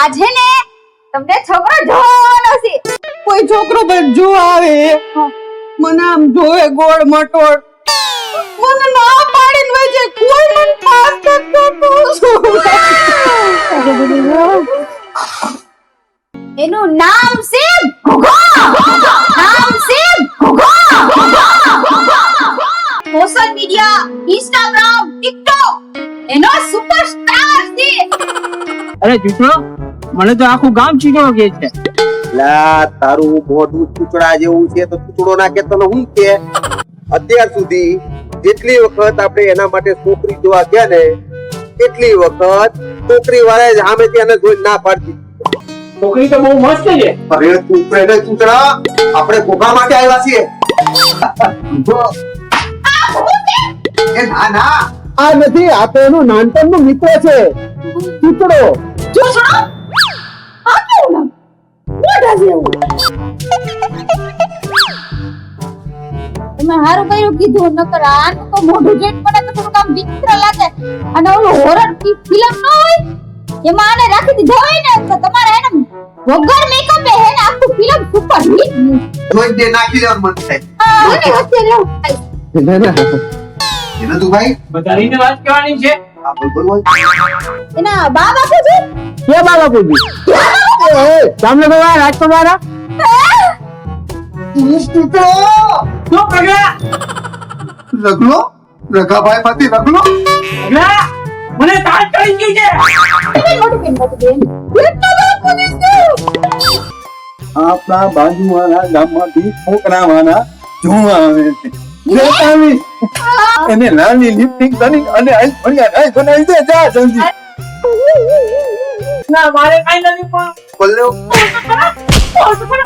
આજે ને તમને છોકરો જોવાનો છે. કોઈ છોકરો પણ જો આવે મને આમ જોવે ગોળ મટોળ. મને ના પાડીને વજે કોઈ મને પાસ એનું નામ છે ઘુઘો. નામ છે ઘુઘો. સોશિયલ મીડિયા ઇન્સ્ટાગ્રામ ટિકટોક એનો સુપરસ્ટાર છે. અરે ચૂચડો મને તો આખું ગામ ચીચડો કે છે. લા તારું મોઢું ચૂચડા જેવું છે તો ચૂચડો ના કે તને હું કે? અત્યાર સુધી જેટલી વખત આપણે એના માટે છોકરી જોવા ગયા ને એટલી વખત છોકરી વાળા સામે ત્યાં જોઈ ના પાડતી છોકરી તો બહુ મસ્ત છે. અરે તું ને ચૂચડા આપણે ભોગા માટે આવ્યા છીએ. જો. એ ના ના. આ નથી આ તો એનો નાનપણનો મિત્ર છે. ચૂચડો જો છોડો આ કેવું નામ મોઢા જેવું તમે હારું કર્યું કીધું નકર આનું તો મોઢું જોઈને મને તો થોડુંક આમ વિચિત્ર લાગે અને ઓલું હોરર ફિલ્મ ન હોય એમાં આને રાખી દીધા હોય ને તો તમારે એને વગર મેકઅપે હે ને આખું ફિલ્મ સુપર હિટ જોઈ દે નાખી લેવાનું મન થાય મને વચ્ચે રહેવું થાય. એને તું ભાઈ બધાની વાત કરવાની છે આ બોલ બોલ એના બા બાપુ કે બાબા પૂજી બાબા રાજકોટ વાળા ચૂચડો પગલા રગલો રગાભાઈ રગલો મને તાળ ચડી ગઈ છે. આપણા બાજુવાળા ગામમાંથી જોવા આવે છે. એને નાની લિફ્ટિંગ કરી અને આઈ ફળિયા નાઈ બનાવી દે જા જલ્દી. ના મારે કઈ નથી પણ બોલ